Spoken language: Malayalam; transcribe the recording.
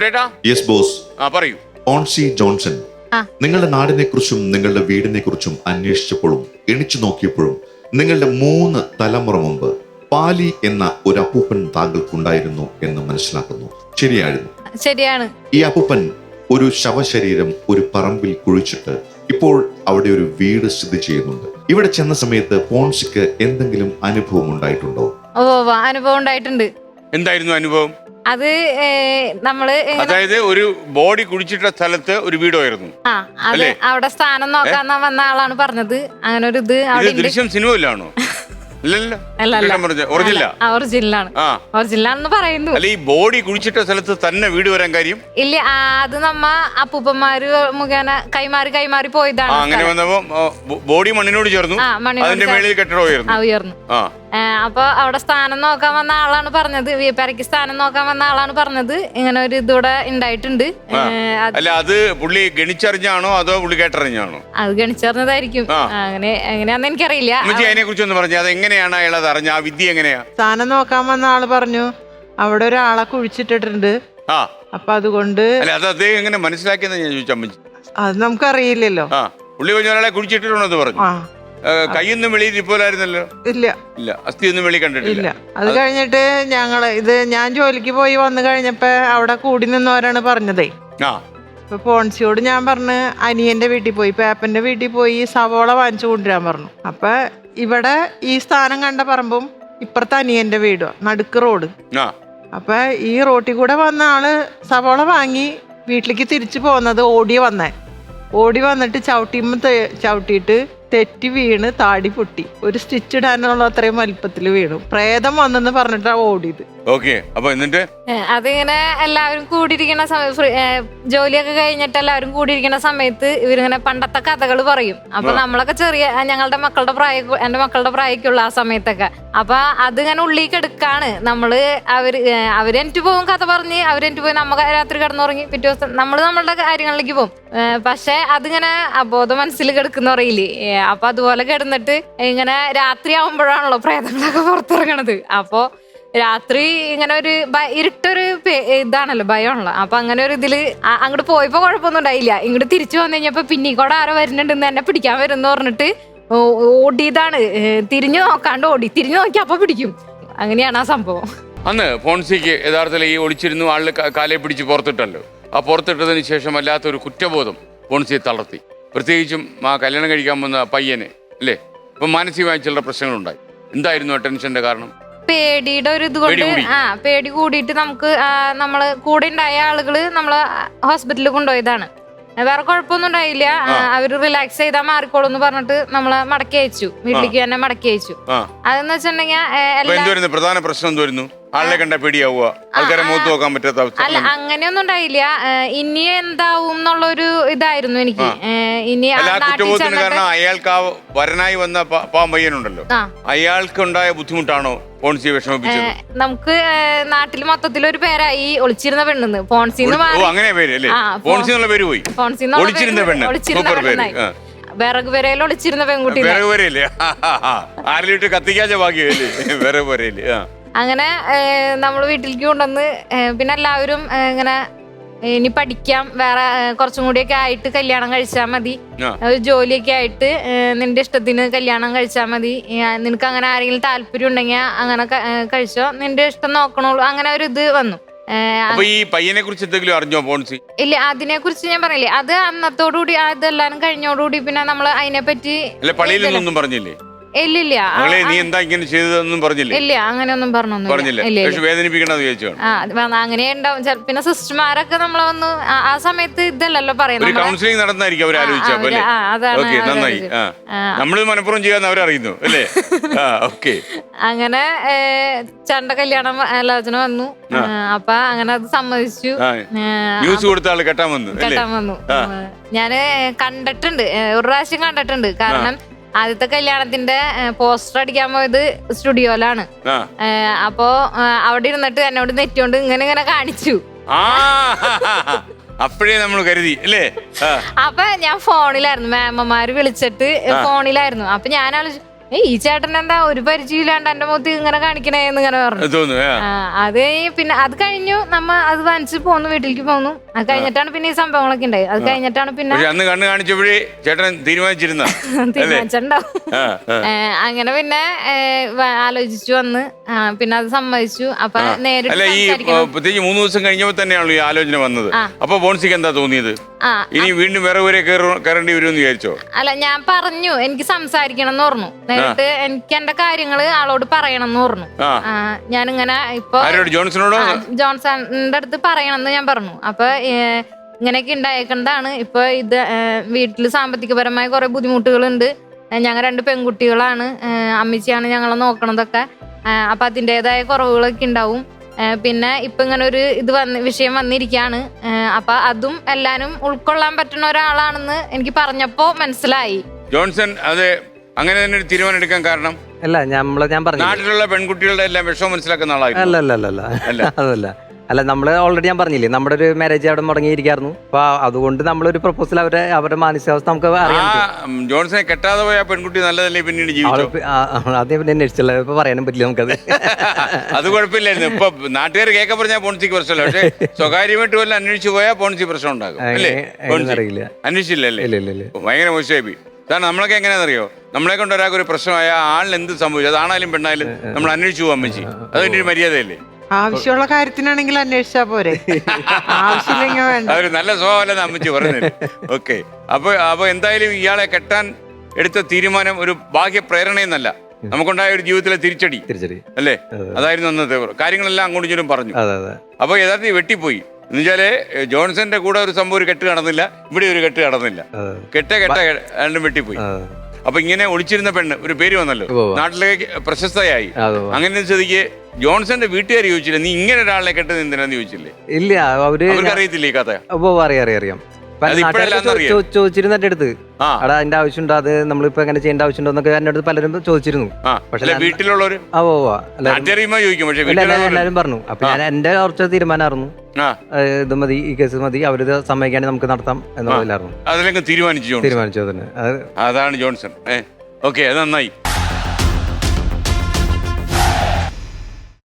കുട്ടേട്ടാ യെസ് ബോസ് ആ പറയൂ. ഓൺസി ജോൺസൺ നിങ്ങളുടെ നാടിനെ കുറിച്ചും നിങ്ങളുടെ വീടിനെ കുറിച്ചും അന്വേഷിച്ചപ്പോഴും എണിച്ചു നോക്കിയപ്പോഴും നിങ്ങളുടെ മൂന്ന് തലമുറ മുമ്പ് പാലി എന്ന ഒരു അപ്പൂപ്പൻ താങ്കൾക്കുണ്ടായിരുന്നു എന്ന് മനസ്സിലാക്കുന്നു. ശരിയായിരുന്നു. ശരിയാണ്. ഈ അപ്പൂപ്പൻ ഒരു ശവശരീരം ഒരു പറമ്പിൽ കുഴിച്ചിട്ട് ഇപ്പോൾ അവിടെ ഒരു വീട് സ്ഥിതി ചെയ്യുന്നുണ്ട്. ഇവിടെ ചെന്ന സമയത്ത് പോൺസിക്ക് എന്തെങ്കിലും അനുഭവം ഉണ്ടായിട്ടുണ്ടോ? ഓ ഓ, അനുഭവം ഉണ്ടായിട്ടുണ്ട്. എന്തായിരുന്നു അനുഭവം? അത് നമ്മൾ അതായത് ഒരു ബോഡി കുഴിച്ചിട്ട സ്ഥലത്ത് ഒരു വീടായിരുന്നു ആ അത് അവിടെ സ്ഥാനം നോക്കാൻ വന്ന ആളാണ് പറഞ്ഞത്. അങ്ങനെ ഒരു ഇത് അവിടെ ദൃശ്യം സിനിമയിലാണോ? പറയുന്നു. അല്ല ഈ ബോഡി കുഴിച്ചിട്ട സ്ഥലത്ത് തന്നെ വീട് വരാൻ കാര്യം? ഇല്ല അത് നമ്മ അപ്പൂപ്പന്മാര് മുഖേന കൈമാറി കൈമാറി പോയതാണ് അങ്ങനെ. വന്നപ്പോ ബോഡി മണ്ണിനോട് ചേർന്നു. അതിന്റെ. മേളിൽ കെട്ടിടം ഉയർന്നു. ഉയർന്നു. ആ. അപ്പോൾ അവിടെ സ്ഥാനം നോക്കാൻ വന്ന ആളാണ് പറഞ്ഞത്. വിയപ്പാരയ്ക്ക് സ്ഥാനം നോക്കാൻ വന്ന ആളാണ് പറഞ്ഞത്. ഇങ്ങനെ ഒരു ഇതൂടെ ഉണ്ടായിട്ടുണ്ട്. അല്ല അത് പുള്ളി ഗണിച്ചറിഞ്ഞാണോ അതോ പുള്ളി കേട്ടറിഞ്ഞാണോ? അത് ഗണിച്ചറിഞ്ഞതായിരിക്കും. അങ്ങനെ എങ്ങനെയാന്ന് എനിക്കറിയില്ല. അതിനെ കുറിച്ച് ഒന്ന് പറഞ്ഞു അത് എങ്ങനെയാണ് അയാൾ അത് അറിഞ്ഞ ആ വിദ്യ എങ്ങനെയാ? സ്ഥാനം നോക്കാൻ വന്ന ആൾ പറഞ്ഞു അവിടെ ഒരാളെ കുഴിച്ചിട്ടിട്ടുണ്ട്. അപ്പൊ അതുകൊണ്ട് അല്ല അത് അദ്ദേഹം എങ്ങനെ മനസ്സിലാക്കിയെന്ന് ഞാൻ ചോദിച്ചു അത് നമുക്കറിയില്ലല്ലോ. പുള്ളി ഒരാളെ കുഴിച്ചിട്ടിട്ടുണ്ടോ എന്ന് പറഞ്ഞു കൈയൊന്നും വെളിയിൽ ഇരിപ്പോലായിരുന്നല്ലോ ഇല്ല. ഇല്ല. അസ്ഥി ഒന്നും വെളി കണ്ടിട്ടില്ല. ഇല്ല. അത് കഴിഞ്ഞിട്ട് ഞങ്ങൾ ഇത് ഞാൻ ജോലിക്ക് പോയി വന്നു കഴിഞ്ഞപ്പോ അവിടെ കൂടി നിന്നവരാണ് പറഞ്ഞതേ. ആ. ഇപ്പൊ പോൺസിയോട് ഞാൻ പറഞ്ഞ് അനിയന്റെ വീട്ടിൽ പോയി പേപ്പന്റെ വീട്ടിൽ പോയി സവോള വാങ്ങിച്ചു കൊണ്ടുവരാൻ പറഞ്ഞു. അപ്പൊ ഇവിടെ ഈ സ്ഥാനം കണ്ട പറമ്പും ഇപ്പുറത്തെ അനിയന്റെ വീടും നടുക്ക് റോഡ്. ആ. അപ്പൊ ഈ റോട്ടിൽ കൂടെ വന്ന ആൾ സവോള വാങ്ങി വീട്ടിലേക്ക് തിരിച്ചു പോകുന്നത് ഓടി വന്നേ. ഓടി വന്നിട്ട് ചവിട്ടിയുമ്പോ ചവിട്ടിയിട്ട് തെറ്റി വീണ് താടി പൊട്ടി. ഒരു സ്റ്റിച്ച് ഇടാനുള്ള അത്രയും വലിപ്പത്തിൽ വീണു. പ്രേതം വന്നെന്ന് പറഞ്ഞിട്ടാ ഓടിയത്. ഓക്കെ അപ്പൊ എന്നിട്ട്? അതിങ്ങനെ എല്ലാവരും കൂടിയിരിക്കുന്ന സമയം ഫ്രീ- ഏ, ജോലിയൊക്കെ കഴിഞ്ഞിട്ട് എല്ലാവരും കൂടിയിരിക്കുന്ന സമയത്ത് ഇവരിങ്ങനെ പണ്ടത്തെ കഥകൾ പറയും. അപ്പൊ നമ്മളൊക്കെ ചെറിയ ആ, ഞങ്ങളുടെ മക്കളുടെ പ്രായ എന്റെ മക്കളുടെ പ്രായക്കുള്ള ആ സമയത്തൊക്കെ. അപ്പൊ അതിങ്ങനെ ഉള്ളിലേക്ക് എടുക്കാണ്. നമ്മൾ അവർ ഏ, അവർ പോകും കഥ പറഞ്ഞ് അവരെനിക്ക് പോയി നമ്മ രാത്രി കിടന്നുറങ്ങി പിറ്റേ ദിവസം നമ്മൾ നമ്മളുടെ കാര്യങ്ങളിലേക്ക് പോകും. ഏ, പക്ഷെ അതിങ്ങനെ അബോധ മനസ്സിൽ കിടക്കുന്ന പറയില്ലേ? ഏ, അപ്പൊ അതുപോലെ കിടന്നിട്ട് ഇങ്ങനെ രാത്രി ആവുമ്പോഴാണല്ലോ പ്രേതങ്ങളൊക്കെ പുറത്തിറങ്ങണത്. അപ്പോ രാത്രി ഇങ്ങനെ ഒരു ഇരുട്ടൊരു ഇതാണല്ലോ ഭയമാണല്ലോ. അപ്പൊ അങ്ങനെ ഒരു ഇതിൽ അങ്ങോട്ട് പോയപ്പോ കുഴപ്പമൊന്നും ഉണ്ടായില്ല. ഇങ്ങോട്ട് തിരിച്ചു വന്നു കഴിഞ്ഞപ്പോ പിന്നെ കൂടെ ആരോ വരുന്നുണ്ടെന്ന് എന്നെ പിടിക്കാൻ വരുന്നു പറഞ്ഞിട്ട് ഓടിയതാണ്. തിരിഞ്ഞു നോക്കാണ്ട് ഓടി. തിരിഞ്ഞു നോക്കി അപ്പൊ പിടിക്കും. അങ്ങനെയാണ് ആ സംഭവം. അന്ന് ഫോൺസിക്ക് യഥാർത്ഥത്തിൽ ഈ ഒളിച്ചിരുന്നു ആളിൽ കാലെ പിടിച്ച് പുറത്തിട്ടല്ലോ. ആ പുറത്തിട്ടതിന് ശേഷം വല്ലാത്തൊരു കുറ്റബോധം ഫോൺസിയെ തളർത്തി. പ്രത്യേകിച്ചും ആ കല്യാണം കഴിക്കാൻ വന്ന പയ്യനെ അല്ലേ? ഇപ്പം മാനസികമായ ചില പ്രശ്നങ്ങളുണ്ടായി. എന്തായിരുന്നു ആ ടെൻഷന്റെ കാരണം? പേടിയുടെ ഒരു ഇതുകൊണ്ട്. ആ പേടി കൂടിയിട്ട് നമുക്ക് നമ്മൾ കൂടെ ഉണ്ടായ ആളുകൾ നമ്മൾ ഹോസ്പിറ്റലിൽ കൊണ്ടുപോയതാണ്. വേറെ കുഴപ്പമൊന്നും ഉണ്ടായില്ല അവർ റിലാക്സ് ചെയ്താൽ മാറിക്കോളൂ എന്ന് പറഞ്ഞിട്ട് നമ്മളെ മടക്കി അയച്ചു. വീട്ടിലേക്ക് തന്നെ മടക്കി അയച്ചു. അതെന്ന് വെച്ചിട്ടുണ്ടെങ്കിൽ അപ്പൊ പ്രധാന പ്രശ്നം എന്തുവരുന്നു ആളെ കണ്ട പേടിയാവുക. ആൾക്കാരെ മുഖത്ത് നോക്കാൻ പറ്റാത്ത അവസ്ഥ. അല്ല അങ്ങനെയൊന്നും ഉണ്ടായില്ല. ഇനി എന്താവും എന്നുള്ളൊരു ഇതായിരുന്നു എനിക്ക്. ഇനി അല്ല ആ കുറ്റബോധത്തിന് കാരണം അയാൾക്ക് ആ വരനായി വന്ന പാമ്പയ്യനുണ്ടല്ലോ അയാൾക്ക് ഉണ്ടായ ബുദ്ധിമുട്ടാണോ പോൺസി വിഷമിപ്പിച്ചത്? നമുക്ക് നാട്ടിൽ മൊത്തത്തിൽ ഒരു പേരായി ഒളിച്ചിരുന്ന പെണ്ണെന്ന്. ഫോൺസിന്ന് ഓ അങ്ങനെ പേര് അല്ലേ? എന്നുള്ള പേര് പോയി. ഒളിച്ചിരുന്ന പെണ്ണ്. ഒളിച്ചിരുന്ന പെണ്ണായി. വിറക് വരയിൽ ഒളിച്ചിരുന്ന പെൺകുട്ടി വിറക് പോരല്ലേ ആരിലിട്ട് കത്തിക്കാച്ച ഭാഗ്യമല്ലേ വിറക് വരയിൽ ആ. അങ്ങനെ നമ്മൾ വീട്ടിലേക്ക് കൊണ്ടുവന്ന് പിന്നെ എല്ലാവരും ഇങ്ങനെ ഇനി പഠിക്കാം വേറെ കുറച്ചും കൂടിയൊക്കെ ആയിട്ട് കല്യാണം കഴിച്ചാൽ മതി. ഒരു ജോലിയൊക്കെ ആയിട്ട് നിന്റെ ഇഷ്ടത്തിന് കല്യാണം കഴിച്ചാൽ മതി. നിനക്ക് അങ്ങനെ ആരെങ്കിലും താല്പര്യം ഉണ്ടെങ്കിൽ അങ്ങനെ കഴിച്ചോ. നിന്റെ ഇഷ്ടം നോക്കണോളൂ. അങ്ങനെ ഒരു ഇത് വന്നു. ഈ പയ്യനെ കുറിച്ച് എന്തെങ്കിലും അറിഞ്ഞോ പോൺസി ഇല്ല അതിനെ കുറിച്ച് ഞാൻ പറഞ്ഞില്ലേ. അത് അന്നത്തോടുകൂടി അതെല്ലാരും കഴിഞ്ഞോടുകൂടി പിന്നെ നമ്മൾ അതിനെ പറ്റി പള്ളിയിൽ നിന്നൊന്നും പറഞ്ഞില്ലേ? ഇല്ലില്ല. ആ, മകളെ നീ എന്താ ഇങ്ങനെ ചെയ്തതെന്നും പറഞ്ഞില്ലേ? ഇല്ല അങ്ങനെയൊന്നും പറഞ്ഞൊന്നും പറഞ്ഞില്ലേ? ഇല്ല പക്ഷെ വേദനിപ്പിക്കണമെന്ന് ചോദിച്ചാണ് ആ അത് വന്ന- അങ്ങനെ ഉണ്ടാവും. ചെല- പിന്നെ സിസ്റ്റർമാരൊക്കെ നമ്മളെ വന്ന് ആ- ആ സമയത്ത് ഇതല്ലല്ലോ ഒരു പറയുന്നത് കൗൺസിലിംഗ് നടന്നായിരിക്കും അവർ ആലോചിച്ച അവർ അല്ലേ? ആ, അതാണ് ഓക്കെ അവർ നന്നായി. ആ. ആ. നമ്മൾ മനഃപൂർവം ചെയ്യാന്ന് അവരറിയുന്നു അല്ലേ? ആ ഓക്കെ. അങ്ങനെ ഏ, ചണ്ട കല്യാണം ആലോചന വന്നു. ആ. ആ, അപ്പൊ അങ്ങനെ അത് സമ്മതിച്ചു. ആ ഏ, ന്യൂസ് കൊടുത്ത ആൾ കെട്ടാൻ വന്നു അല്ലേ? കെട്ടാൻ വന്നു. ആ. ഞാൻ കണ്ടിട്ടുണ്ട് ഏ, ഒരു പ്രാവശ്യം കണ്ടിട്ടുണ്ട്. കാരണം ആദ്യത്തെ കല്യാണത്തിന്റെ പോസ്റ്റർ അടിക്കാൻ പോയത് സ്റ്റുഡിയോയിലാണ്. അപ്പോ അവിടെ ഇരുന്നിട്ട് എന്നോട് നെറ്റിയോണ്ട് ഇങ്ങനെ ഇങ്ങനെ കാണിച്ചു. അപ്പഴേ നമ്മൾ കരുതി അല്ലേ? അപ്പൊ ഞാൻ ഫോണിലായിരുന്നു മാമ്മമാര് വിളിച്ചിട്ട് ഫോണിലായിരുന്നു. അപ്പൊ ഞാൻ ആലോചിച്ചു ഈ ചേട്ടൻ എന്താ ഒരു പരിചയമില്ലാണ്ട് എന്റെ മുഖത്ത് ഇങ്ങനെ കാണിക്കണേന്ന് ഇങ്ങനെ പറഞ്ഞു. തോന്നുന്നു ആ. ആ, അത് കഴിഞ്ഞ് പിന്നെ അത് കഴിഞ്ഞു നമ്മ അത് വാങ്ങിച്ച് പോന്നു വീട്ടിലേക്ക് പോന്നു. അത് കഴിഞ്ഞിട്ടാണ് പിന്നെ ഈ സംഭവങ്ങളൊക്കെ ഉണ്ടായി അത് കഴിഞ്ഞിട്ടാണ് പിന്നെ പക്ഷെ അന്ന് കണ്ണ് കാണിച്ചപ്പോഴേ ചേട്ടൻ തീരുമാനിച്ചിരുന്ന തീരുമാനിച്ചിട്ടുണ്ടാവും. ആ, ആ. ഏ, അങ്ങനെ പിന്നെ ഏ, വ- ആലോചിച്ചു വന്ന് ആ, പിന്നെ അത് സമ്മതിച്ചു. അപ്പൊ നേരിട്ട് അല്ല ഈ സംസാരിക്കണം. പ്രത്യേകിച്ച് മൂന്ന് ദിവസം കഴിഞ്ഞപ്പോൾ തന്നെയാണല്ലോ ഈ ആലോചന വന്നത്. ആ. അപ്പൊ ബോൺസിക്ക് എന്താ തോന്നിയത്? ആ ഇനി വീണ്ടും വേറെ ഊരെ കയറേണ്ടി വരുമെന്ന് വിചാരിച്ചോ? അല്ല ഞാൻ പറഞ്ഞു എനിക്ക് സംസാരിക്കണം എന്ന് പറഞ്ഞു. നേരിട്ട് എനിക്ക് എന്റെ കാര്യങ്ങൾ ആളോട് പറയണം എന്ന് പറഞ്ഞു ഞാൻ ഇങ്ങനെ ഇപ്പൊ ജോൺസണോടോ? ജോൺസണിന്റെ അടുത്ത് പറയണമെന്ന് ഞാൻ പറഞ്ഞു. അപ്പൊ ഇങ്ങനെയൊക്കെ ഉണ്ടായേക്കേണ്ടതാണ് ഇപ്പൊ ഇത് വീട്ടിൽ സാമ്പത്തികപരമായ കുറെ ബുദ്ധിമുട്ടുകളുണ്ട്. ഞങ്ങൾ രണ്ട് പെൺകുട്ടികളാണ്. അമ്മച്ചിയാണ് ഞങ്ങളെ നോക്കണതൊക്കെ. അപ്പൊ അതിന്റെതായ കുറവുകളൊക്കെ ഉണ്ടാവും. പിന്നെ ഇപ്പൊ ഇങ്ങനെ ഒരു ഇത് വന്ന് വിഷയം വന്നിരിക്കുകയാണ് അപ്പൊ അതും എല്ലാരും ഉൾക്കൊള്ളാൻ പറ്റുന്ന ഒരാളാണെന്ന് എനിക്ക് പറഞ്ഞപ്പോ മനസ്സിലായി. ജോൺസൺ അതെ അങ്ങനെ തന്നെ ഒരു തീരുമാനം എടുക്കാൻ കാരണം? അല്ല നമ്മൾ ഞാൻ പറഞ്ഞു നാട്ടിലുള്ള പെൺകുട്ടികളുടെ എല്ലാം വിഷമം മനസ്സിലാക്കുന്ന ആളായിരുന്നു. അല്ല അല്ല അല്ല അല്ല. അതല്ല. അല്ല നമ്മൾ ഓൾറെഡി ഞാൻ പറഞ്ഞില്ലേ നമ്മുടെ ഒരു മാരേജ് അവിടെ മുടങ്ങിയിരിക്കായിരുന്നു. അപ്പൊ അതുകൊണ്ട് നമ്മളൊരു പ്രപ്പോസൽ അവരെ അവരുടെ മാനസികാവസ്ഥ നമുക്ക് അറിയാം ജോൺസനെ കെട്ടാതെ പോയ പെൺകുട്ടി നല്ലതല്ലേ പിന്നീട് അവൾ അതേ പിന്നെ അന്വേഷിച്ചല്ല ഇപ്പൊ പറയാനും പറ്റില്ല നമുക്കത്. അത് കുഴപ്പമില്ലായിരുന്നു. ഇപ്പൊ നാട്ടുകാർ കേൾക്കാൻ പറഞ്ഞാൽ പോൺസിക്ക് പ്രശ്നമല്ല. പക്ഷെ സ്വകാര്യമായിട്ട് വല്ല അന്വേഷിച്ചു പോയാൽ പോൺസി പ്രശ്നം ഉണ്ടാകും. അല്ലേ? അറിയില്ല അന്വേഷിച്ചില്ലല്ലേ? ഭയങ്കര മോശമായി. കാരണം നമ്മളൊക്കെ എങ്ങനെയാണെന്നറിയോ? നമ്മളെ കൊണ്ട് ഒരാൾക്ക് ഒരു പ്രശ്നമായ ആളിന് എന്ത് സംഭവിച്ചു അതാണാലും പെണ്ണായാലും നമ്മൾ അന്വേഷിച്ചു പോകാൻ പറ്റി അതിന്റെ ഒരു മര്യാദയല്ലേ? ആവശ്യമുള്ള കാര്യത്തിനാണെങ്കിൽ അന്വേഷിച്ചാ പോരെ. ആവശ്യമില്ലെങ്കിൽ വേണ്ട. അതൊരു നല്ല സ്വഭാവമല്ലെന്ന് അമ്മച്ചി പറഞ്ഞത് ഓക്കെ. അപ്പൊ അപ്പൊ എന്തായാലും ഇയാളെ കെട്ടാൻ എടുത്ത തീരുമാനം ഒരു ബാഹ്യ പ്രേരണയെന്നല്ല. നമുക്കുണ്ടായ ഒരു ജീവിതത്തിലെ തിരിച്ചടി. തിരിച്ചടി. അല്ലേ? അതെ. അതായിരുന്നു അന്നത്തെ കാര്യങ്ങളെല്ലാം അങ്ങോട്ടും ഇങ്ങോട്ടും പറഞ്ഞു. അപ്പൊ യഥാർത്ഥത്തിൽ വെട്ടിപ്പോയി. എന്നുവെച്ചാൽ ജോൺസന്റെ കൂടെ ഒരു സംഭവം ഒരു കെട്ട് കടന്നില്ല. ഇവിടെ ഒരു കെട്ട് കടന്നില്ല. കെട്ടേ കെട്ട രണ്ടും വെട്ടിപ്പോയി. അപ്പൊ ഇങ്ങനെ ഒളിച്ചിരുന്ന പെണ്ണ് ഒരു പേര് വന്നല്ലോ. നാട്ടിലേക്ക് പ്രശസ്തയായി. അങ്ങനെ സ്ഥിതിക്ക് ജോൺസന്റെ വീട്ടുകാർ ചോദിച്ചില്ല നീ ഇങ്ങനെ ഒരാളെ കെട്ടത് എന്തിനാന്ന് ചോദിച്ചില്ലേ? ഇല്ല അവർ അറിയത്തില്ല ഈ കഥ? അറിയാം അറിയാം. ചോദിച്ചിരുന്നു എന്റെ അടുത്ത്. അവിടെ അതിന്റെ ആവശ്യമുണ്ടോ? അത് നമ്മളിപ്പോ എങ്ങനെ ചെയ്യേണ്ട ആവശ്യമുണ്ടോ എന്നൊക്കെ എന്റെ അടുത്ത് പലരും ചോദിച്ചിരുന്നു. പക്ഷേ ഇല്ല, എല്ലാവരും പറഞ്ഞു. അപ്പൊ ഞാൻ എന്റെ കുറച്ച് തീരുമാനമായിരുന്നു. ഇത് മതി ഈ കേസ് മതി അവർ സമ്മതിക്കാണെങ്കിൽ നമുക്ക് നടത്താം എന്നുള്ളതിലായിരുന്നു. അതിലൊക്കെ തീരുമാനിച്ചു തീരുമാനിച്ചു അതാണ് ജോൺസൺ. ഓക്കെ അത് നന്നായി.